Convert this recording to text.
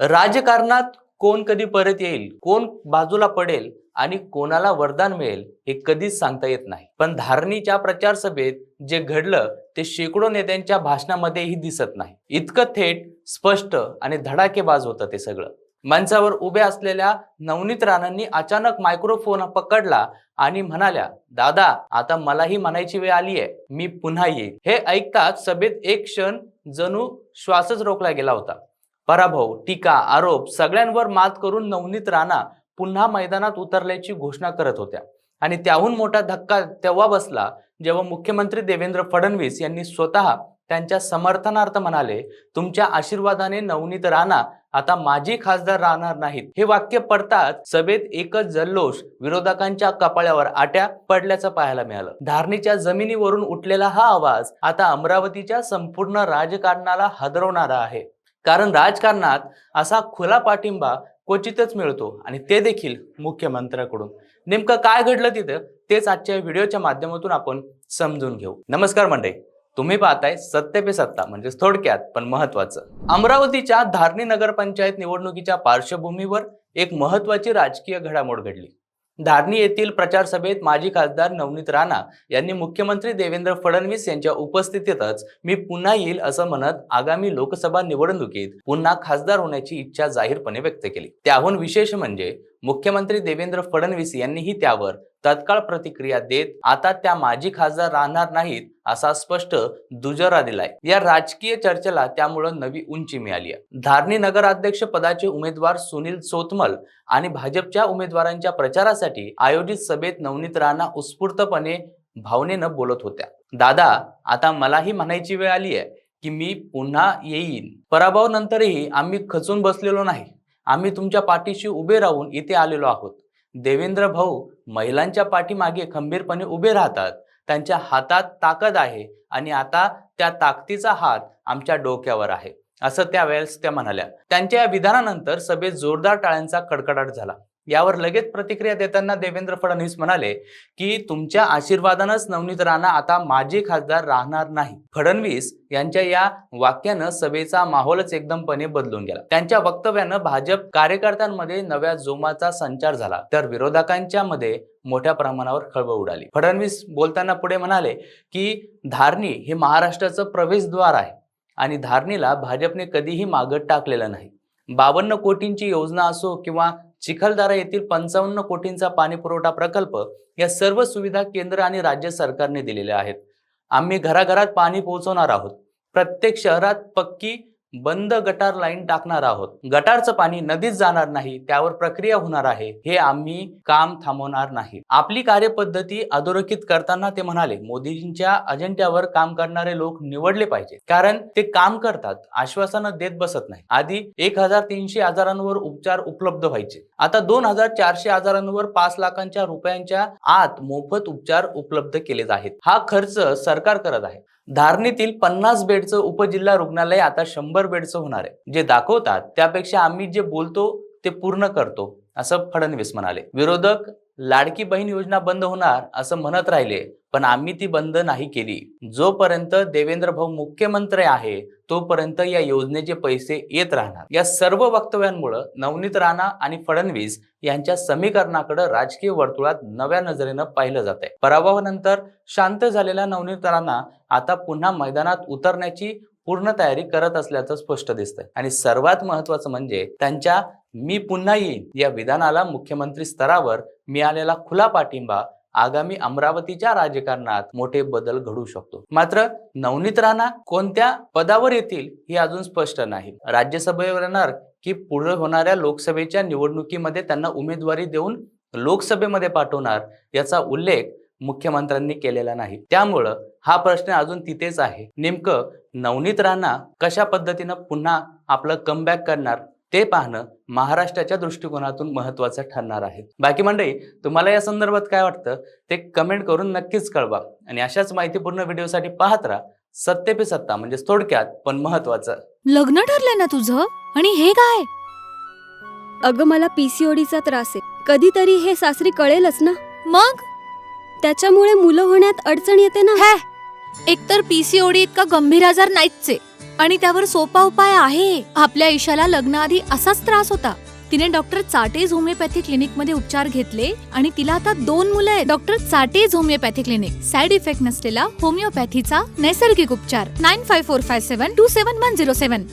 राजकारणात कोण कधी परत येईल कोण बाजूला पडेल आणि कोणाला वरदान मिळेल हे कधीच सांगता येत नाही. पण धारणीच्या प्रचार सभेत जे घडलं ते शेकडो नेत्यांच्या भाषणामध्येही दिसत नाही. इतकं थेट स्पष्ट आणि धडाकेबाज होतं ते सगळं. मंचावर उभ्या असलेल्या नवनीत राणांनी अचानक मायक्रोफोन पकडला आणि म्हणाल्या दादा आता मलाही म्हणायची वेळ आली आहे मी पुन्हा येईल हे ऐकताच सभेत एक क्षण जणू श्वासच रोखला गेला होता. पराभव टीका आरोप सगळ्यांवर मात करून नवनीत राणा पुन्हा मैदानात उतरल्याची घोषणा करत होत्या. आणि त्याहून मोठा धक्का तेव्हा बसला जेव्हा मुख्यमंत्री देवेंद्र फडणवीस यांनी स्वतः त्यांच्या समर्थनार्थ म्हणाले तुमच्या आशीर्वादाने नवनीत राणा आता माजी खासदार राहणार नाहीत. हे वाक्य पडताच सभेत एकच जल्लोष विरोधकांच्या कपाळ्यावर आट्या पडल्याचं पाहायला मिळालं. धारणीच्या जमिनीवरून उठलेला हा आवाज आता अमरावतीच्या संपूर्ण राजकारणाला हादरवणारा आहे. कारण राजकारणात असा खुला पाठिंबा क्वचितच मिळतो आणि ते देखील मुख्यमंत्र्याकडून. नेमकं काय घडलं तिथं तेच आजच्या व्हिडिओच्या माध्यमातून आपण समजून घेऊ. नमस्कार मंडळी. तुम्ही पाहताय सत्य पे सत्ता म्हणजे थोडक्यात पण महत्वाचं. अमरावतीच्या धारणी नगरपंचायत निवडणुकीच्या पार्श्वभूमीवर एक महत्वाची राजकीय घडामोड घडली. धारणी येथील प्रचार सभेत माजी खासदार नवनीत राणा यांनी मुख्यमंत्री देवेंद्र फडणवीस यांच्या उपस्थितीतच मी पुन्हा येईल असं म्हणत आगामी लोकसभा निवडणुकीत पुन्हा खासदार होण्याची इच्छा जाहीरपणे व्यक्त केली. त्याहून विशेष म्हणजे मुख्यमंत्री देवेंद्र फडणवीस यांनीही त्यावर तत्काळ प्रतिक्रिया देत आता त्या माजी खासदार राहणार नाहीत असा स्पष्ट दुजोरा दिलाय. या राजकीय चर्चेला त्यामुळं नवी उंची मिळाली आहे. धारणी नगराध्यक्ष पदाचे उमेदवार सुनील सोतमल आणि भाजपच्या उमेदवारांच्या प्रचारासाठी आयोजित सभेत नवनीत राणा उत्स्फूर्तपणे भावनेनं बोलत होत्या. दादा आता मलाही म्हणायची वेळ आली आहे की मी पुन्हा येईन. पराभव नंतरही आम्ही खचून बसलेलो नाही. आम्ही तुमच्या पाठीशी उभे राहून इथे आलेलो आहोत. देवेंद्र भाऊ महिलांच्या पाठीमागे खंबीरपणे उभे राहतात. त्यांच्या हातात ताकद आहे आणि आता त्या ताकदीचा हात आमच्या डोक्यावर आहे. असं त्यावेळेस त्या म्हणाल्या. त्यांच्या या विधानानंतर सभेत जोरदार टाळ्यांचा कडकडाट झाला. यावर लगेच प्रतिक्रिया देताना देवेंद्र फडणवीस म्हणाले की तुमच्या आशीर्वादानंच नवनीत राणा आता माजी खासदार राहणार नाही. फडणवीस यांच्या या वाक्यानं सभेचा माहोलच एकदमपणे बदलून गेला. त्यांच्या वक्तव्यानं भाजप कार्यकर्त्यांमध्ये नव्या जोमाचा संचार झाला तर विरोधकांच्या मध्ये मोठ्या प्रमाणावर खळबळ उडाली. फडणवीस बोलताना पुढे म्हणाले की धारणी हे महाराष्ट्राचं प्रवेशद्वार आहे आणि धारणीला भाजपने कधीही मागत टाकलेलं नाही. बावन्न कोटींची योजना असो किंवा चिखलदरा येथील पंचावन्न कोटींचा पाणी पुरवठा प्रकल्प या सर्व सुविधा केंद्र आणि राज्य सरकारने दिलेल्या आहेत. आम्ही घराघरात पाणी पोहोचवणार आहोत. प्रत्येक शहरात पक्की बंद गटार लाईन टाकणार आहोत. गटारचं पाणी नदीत जाणार नाही त्यावर प्रक्रिया होणार आहे हे आम्ही काम थांबवणार नाही. आपली कार्यपद्धती अधोरेखित करताना ते म्हणाले मोदींच्या अजेंड्यावर काम करणारे लोक निवडले पाहिजे कारण ते काम करतात आश्वासनं देत बसत नाही आधी एक हजार तीनशे आजारांवर उपचार उपलब्ध व्हायचे. आता दोन हजार चारशे आजारांवर पाच लाखांच्या रुपयांच्या आत मोफत उपचार उपलब्ध केले आहेत. हा खर्च सरकार करत आहे. धारणीतील पन्नास बेडचं उपजिल्हा रुग्णालय आता शंभर बेडचं होणार आहे. जे दाखवतात त्यापेक्षा आम्ही जे बोलतो ते पूर्ण करतो असं फडणवीस म्हणाले. विरोधक लाडकी बहीण योजना बंद होणार असं म्हणत राहिले पण आम्ही ती बंद नाही केली. जोपर्यंत देवेंद्र भाऊ मुख्यमंत्री आहे तोपर्यंत या योजनेचे पैसे येत राहणार. या सर्व वक्तव्यांमुळे नवनीत राणा आणि फडणवीस यांच्या समीकरणाकडे राजकीय वर्तुळात नव्या नजरेनं पाहिलं जात आहे पराभवानंतर शांत झालेल्या नवनीत राणा आता पुन्हा मैदानात उतरण्याची पूर्ण तयारी करत असल्याचं स्पष्ट दिसतंय. आणि सर्वात महत्वाचं म्हणजे त्यांच्या मी पुन्हा येईन. या विधानाला मुख्यमंत्री स्तरावर मिळालेला खुला पाठिंबा आगामी अमरावतीच्या राजकारणात मोठे बदल घडू शकतो. मात्र नवनीत राणा कोणत्या पदावर येतील हे अजून स्पष्ट नाही. राज्यसभेवर येणार की पुढे होणाऱ्या लोकसभेच्या निवडणुकीमध्ये त्यांना उमेदवारी देऊन लोकसभेमध्ये पाठवणार याचा उल्लेख मुख्यमंत्र्यांनी केलेला नाही. त्यामुळं हा प्रश्न अजून तिथेच आहे. नेमकं नवनीत राणा कशा पद्धतीनं पुन्हा आपलं कमबॅक करणार? ते पाहणं महाराष्ट्राच्या दृष्टिकोनातून महत्वाचं ठरणार आहे. बाकी मंडळी तुम्हाला या संदर्भात काय वाटतं ते कमेंट करून नक्कीच कळवा. आणि अशाच माहितीपूर्ण व्हिडिओसाठी पाहत राहा. सत्य पे सत्ता म्हणजे थोडक्यात पण महत्वाचं लग्न ठरलंय ना तुझं? आणि हे काय? अगं मला पीसीओडीचा त्रास आहे. कधीतरी हे सासरी कळेलच ना? मग? त्याच्यामुळे मुलं होण्यात अडचण येते ना? हे! एकतर पीसीओडी इतका गंभीर आजार नाहीच आहे आणि त्यावर सोपा उपाय आहे. आपल्या ईशाला लग्नाआधी असाच त्रास होता. तिने डॉक्टर चाटेज होमिओपॅथी क्लिनिकमध्ये उपचार घेतले आणि तिला आता दोन मुलं आहेत. Doctor Chatej homeopathy clinic. Side effect नसलेला होमिओपॅथीचा नैसर्गिक उपचार. Nine five four five seven two seven one zero seven.